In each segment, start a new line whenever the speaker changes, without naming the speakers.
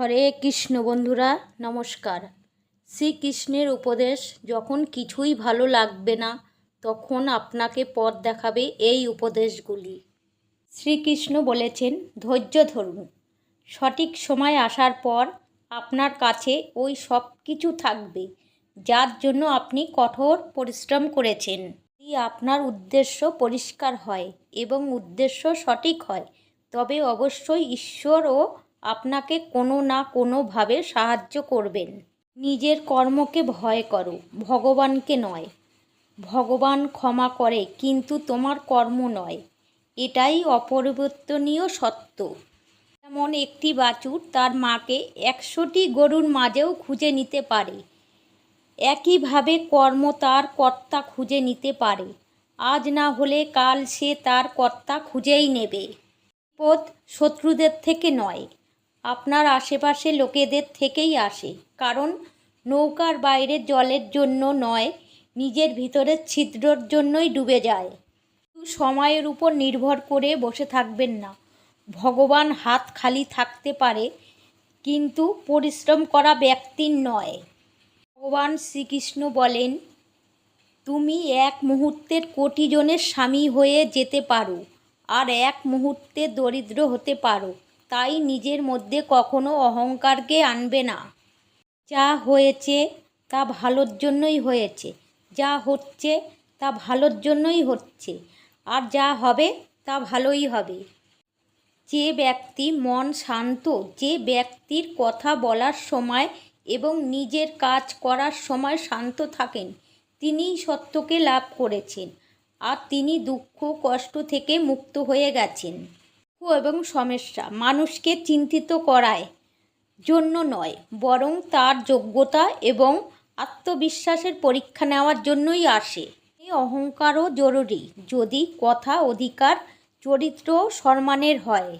হরে কৃষ্ণ বন্ধুরা, নমস্কার। শ্রীকৃষ্ণের উপদেশ, যখন কিছুই ভালো লাগবে না, তখন আপনাকে পথ দেখাবে এই উপদেশগুলি। শ্রীকৃষ্ণ বলেছেন, ধৈর্য ধরুন। সঠিক সময় আসার পর আপনার কাছে ওই সব কিছু থাকবে, যার জন্য আপনি কঠোর পরিশ্রম করেছেন। যদি আপনার উদ্দেশ্য পরিষ্কার হয় এবং উদ্দেশ্য সঠিক হয়, তবে অবশ্যই ঈশ্বরও আপনাকে কোনো না কোনোভাবে সাহায্য করবেন। নিজের কর্মকে ভয় করো, ভগবানকে নয়। ভগবান ক্ষমা করে, কিন্তু তোমার কর্ম নয়। এটাই অপরিবর্তনীয় সত্য। যেমন একটি বাছুর তার মাকে একশোটি গরুর মাঝেও খুঁজে নিতে পারে। একইভাবে কর্ম তার কর্তা খুঁজে নিতে পারে। আজ না হলে কাল সে তার কর্তা খুঁজেই নেবে। বিপদ শত্রুদের থেকে নয়। আপনার আশেপাশে লোকেদের থেকেই আসে, কারণ নৌকার বাইরে জলের জন্য নয়, নিজের ভিতরের ছিদ্রর জন্যই ডুবে যায়। সময়ের উপর নির্ভর করে বসে থাকবেন না। ভগবান হাত খালি থাকতে পারে, কিন্তু পরিশ্রম করা ব্যক্তির নয়। ভগবান শ্রীকৃষ্ণ বলেন, তুমি এক মুহূর্তের কোটি জনের স্বামী হয়ে যেতে পারো, আর এক মুহূর্তে দরিদ্র হতে পারো। তাই নিজের মধ্যে কখনো অহংকারকে আনবে না। যা হয়েছে তা ভালোর জন্যই হয়েছে, যা হচ্ছে তা ভালোর জন্যই হচ্ছে, আর যা হবে তা ভালোই হবে। যে ব্যক্তি মন শান্ত, যে ব্যক্তির কথা বলার সময় এবং নিজের কাজ করার সময় শান্ত থাকেন, তিনিই সত্যকে লাভ করেছেন, আর তিনি দুঃখ, কষ্ট থেকে মুক্ত হয়ে গেছেন। এবং সমস্যা মানুষকে চিন্তিত করায় জন্য নয়, বরং তার যোগ্যতা এবং আত্মবিশ্বাসের পরীক্ষা নেওয়ার জন্যই আসে। এই অহংকারও জরুরি যদি কথা, অধিকার, চরিত্র সম্মানের হয়।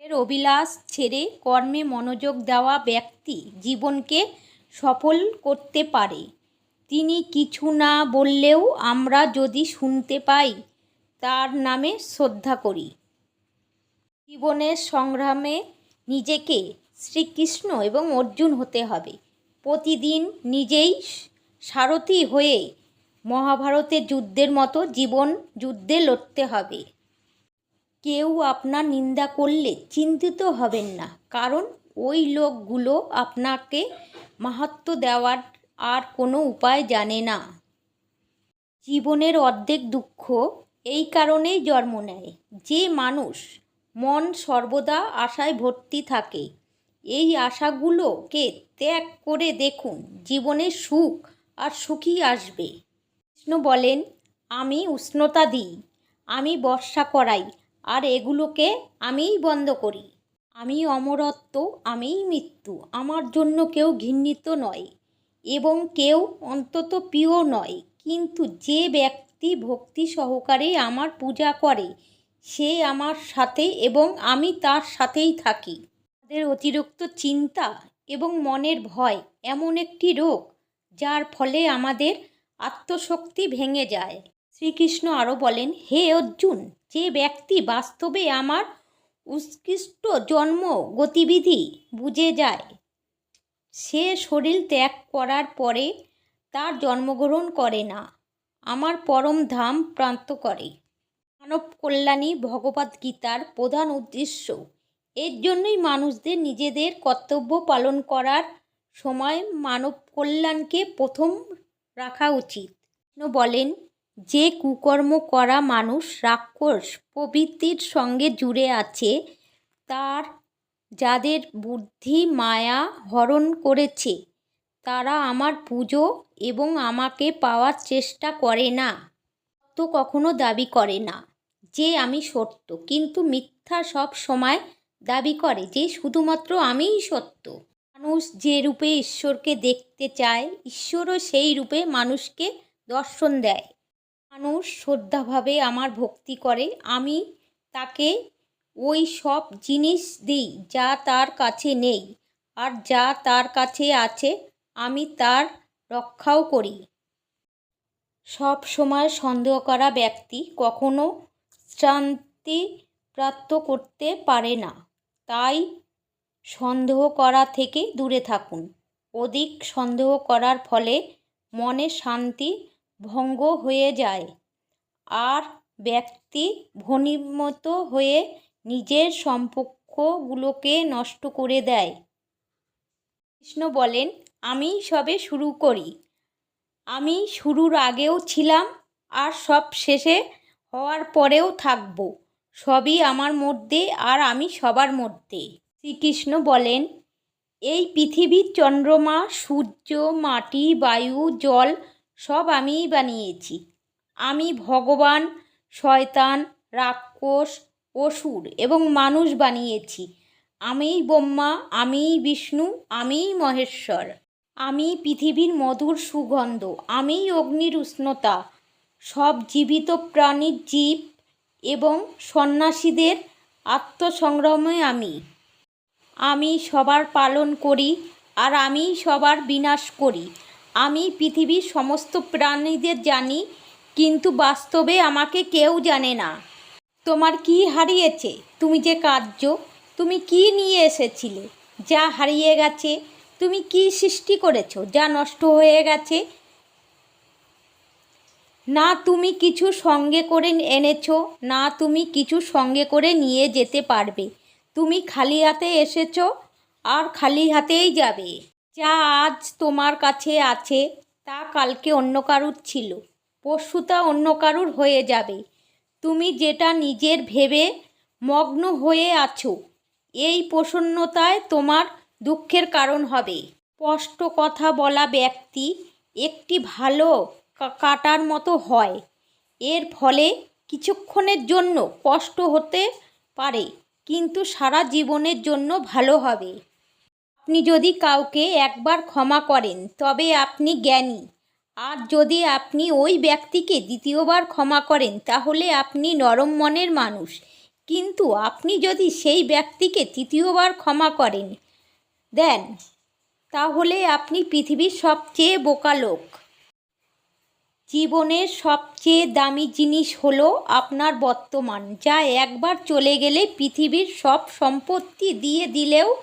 এর অভিলাষ ছেড়ে কর্মে মনোযোগ দেওয়া ব্যক্তি জীবনকে সফল করতে পারে। তিনি কিছু না বললেও আমরা যদি শুনতে পাই, তার নামে শ্রদ্ধা করি। জীবনের সংগ্রামে নিজেকে শ্রীকৃষ্ণ এবং অর্জুন হতে হবে। প্রতিদিন নিজেই সারথি হয়ে মহাভারতের যুদ্ধের মতো জীবন যুদ্ধে লড়তে হবে। কেউ আপনার নিন্দা করলে চিন্তিত হবেন না, কারণ ওই লোকগুলো আপনাকে মাহাত্ম দেওয়ার আর কোনো উপায় জানে না। জীবনের অর্ধেক দুঃখ এই কারণেই জন্ম নেয়। যে মানুষ মন সর্বদা আশায় ভর্তি থাকে। এই আশাগুলোকে ত্যাগ করে দেখুন, জীবনে সুখ আর সুখী আসবে। কৃষ্ণ বলেন, আমি উষ্ণতা দিই, আমি বর্ষা করাই, আর এগুলোকে আমিই বন্ধ করি। আমি অমরত্ব, আমিই মৃত্যু, আমার জন্য কেউ ঘৃণিত নয় এবং কেউ অন্তত প্রিয় নয়। কিন্তু যে ব্যক্তি ভক্তি সহকারে আমার পূজা করে সে আমার সাথে এবং আমি তার সাথেই থাকি। তাদের অতিরিক্ত চিন্তা এবং মনের ভয় এমন একটি রোগ, যার ফলে আমাদের আত্মশক্তি ভেঙে যায়। শ্রীকৃষ্ণ আরও বলেন, হে অর্জুন, যে ব্যক্তি বাস্তবে আমার উৎকৃষ্ট জন্ম গতিবিধি বুঝে যায়, সে শরীর ত্যাগ করার পরে তার জন্মগ্রহণ করে না, আমার পরম ধাম প্রান্ত করে। মানব কল্যাণী ভগবদ্গীতার প্রধান উদ্দেশ্য। এর জন্যই মানুষদের নিজেদের কর্তব্য পালন করার সময় মানব কল্যাণকে প্রথম রাখা উচিত। বলেন, যে কুকর্ম করা মানুষ রাক্ষস প্রবৃত্তির সঙ্গে জুড়ে আছে, তার, যাদের বুদ্ধি মায়া হরণ করেছে, তারা আমার পুজো এবং আমাকে পাওয়ার চেষ্টা করে না তো কখনো দাবি করে না। যে আমি সত্য। কিন্তু মিথ্যা সব সময় দাবি করে যে শুধুমাত্র আমিই সত্য। মানুষ যে রূপে ঈশ্বরকে দেখতে চায়, ঈশ্বরও সেই রূপে মানুষকে দর্শন দেয়। মানুষ শ্রদ্ধাভাবে আমার ভক্তি করে, আমি তাকে ওই সব জিনিস দিই যা তার কাছে নেই আর যা তার কাছে আছে, আমি তার রক্ষাও করি। সব সময় সন্দেহ করা ব্যক্তি কখনো শান্তি প্রাপ্ত করতে পারে না। তাই সন্দেহ করা থেকে দূরে থাকুন। অধিক সন্দেহ করার ফলে মনে শান্তি ভঙ্গ হয়ে যায়। আর ব্যক্তি ভনিমত হয়ে নিজের সম্পর্কগুলোকে নষ্ট করে দেয়। কৃষ্ণ বলেন, আমি সবে শুরু করি। আমি শুরুর আগেও ছিলাম আর সব শেষে হওয়ার পরেও থাকব। সবই আমার মধ্যে আর আমি সবার মধ্যে। শ্রীকৃষ্ণ বলেন, এই পৃথিবীর চন্দ্রমা, সূর্য, মাটি, বায়ু, জল, সব আমিই বানিয়েছি। আমি ভগবান, শয়তান, রাক্ষস, অসুর এবং মানুষ বানিয়েছি। আমিই ব্রহ্মা, আমিই বিষ্ণু, আমিই মহেশ্বর। আমি পৃথিবীর মধুর সুগন্ধ, আমিই অগ্নির উষ্ণতা সব জীবিত প্রাণীর জীব এবং সন্ন্যাসীদের আত্মসংগ্রামে আমি। আমি সবার পালন করি আর আমি সবার বিনাশ করি। আমি পৃথিবীর সমস্ত প্রাণীদের জানি, কিন্তু বাস্তবে আমাকে কেউ জানে না। তোমার কি হারিয়েছে? তুমি যে কার্য তুমি কি নিয়ে এসেছিলে? যা হারিয়ে গেছে, তুমি কি সৃষ্টি করেছ? যা নষ্ট হয়ে গেছে না তুমি কিছু সঙ্গে করে এনেছো, না তুমি কিছু সঙ্গে করে নিয়ে যেতে পারবে। তুমি খালি হাতে এসেছ, আর খালি হাতেই যাবে। যা আজ তোমার কাছে আছে, তা কালকে অন্য কারুর ছিল। পরশু তা অন্য কারুর হয়ে যাবে। তুমি যেটা নিজের ভেবে মগ্ন হয়ে আছো, এই প্রসন্নতায় তোমার দুঃখের কারণ হবে। স্পষ্ট কথা বলা ব্যক্তি একটি ভালো কাটার মতো হয়। এর ফলে কিছুক্ষণের জন্য কষ্ট হতে পারে, কিন্তু সারা জীবনের জন্য ভালো হবে। আপনি যদি কাউকে একবার ক্ষমা করেন, তবে আপনি জ্ঞানী। আর যদি আপনি ওই ব্যক্তিকে দ্বিতীয়বার ক্ষমা করেন, তাহলে আপনি নরম মনের মানুষ। কিন্তু আপনি যদি সেই ব্যক্তিকে তৃতীয়বার ক্ষমা করেন, দেন, তাহলে আপনি পৃথিবীর সবচেয়ে বোকা লোক। জীবনের সবচেয়ে দামি জিনিস হলো আপনার বর্তমান, যা একবার চলে গেলে পৃথিবীর সব সম্পত্তি দিয়ে দিলেও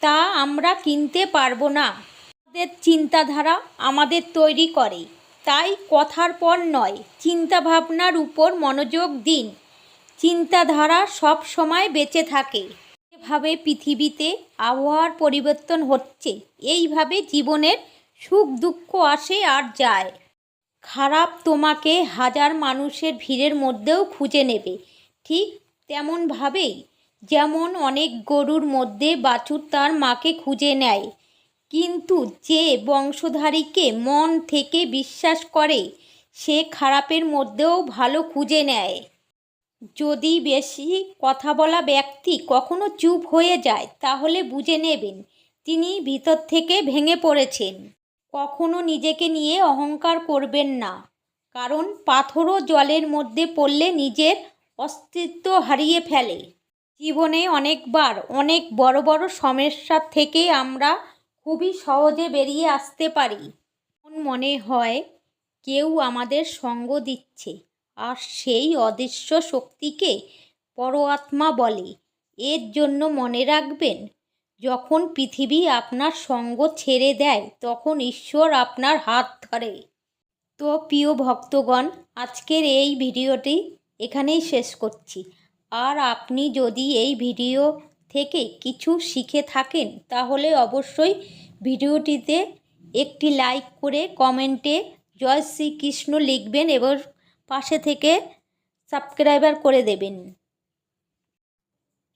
তা আমরা কিনতে পারব না। আমাদের চিন্তাধারা আমাদের তৈরি করে। তাই কথার পর নয়, চিন্তাভাবনার উপর মনোযোগ দিন। চিন্তাধারা সব সময় বেঁচে থাকে। যেভাবে পৃথিবীতে আবহাওয়ার পরিবর্তন হচ্ছে। এইভাবে জীবনের সুখ দুঃখ আসে আর যায়। খারাপ তোমাকে হাজার মানুষের ভিড়ের মধ্যেও খুঁজে নেবে। ঠিক তেমনভাবেই যেমন অনেক গরুর মধ্যে বাছুর তার মাকে খুঁজে নেয়, কিন্তু যে বংশধারীকে মন থেকে বিশ্বাস করে, সে খারাপের মধ্যেও ভালো খুঁজে নেয়। যদি বেশি কথা বলা ব্যক্তি কখনো চুপ হয়ে যায়, তাহলে বুঝে নেবেন, তিনি ভিতর থেকে ভেঙে পড়েছেন। কখনো নিজেকে নিয়ে অহংকার করবেন না, কারণ পাথরও জলের মধ্যে পড়লে নিজের অস্তিত্ব হারিয়ে ফেলে। জীবনে অনেকবার অনেক বড় বড় সমস্যার থেকে আমরা খুবই সহজে বেরিয়ে আসতে পারি। মনে হয়, কেউ আমাদের সঙ্গ দিচ্ছে, আর সেই অদৃশ্য শক্তিকে পরআত্মা বলে। এর জন্য মনে রাখবেন যখন পৃথিবী আপনার সঙ্গ ছেড়ে দেয়, তখন ঈশ্বর আপনার হাত ধরে। তো প্রিয় ভক্তগণ, আজকের এই ভিডিওটি এখানেই শেষ করছি। আর আপনি যদি এই ভিডিও থেকে কিছু শিখে থাকেন, তাহলে অবশ্যই ভিডিওটিতে একটি লাইক করে কমেন্টে জয় শ্রীকৃষ্ণ লিখবেন এবং পাশে থেকে সাবস্ক্রাইবার করে দেবেন।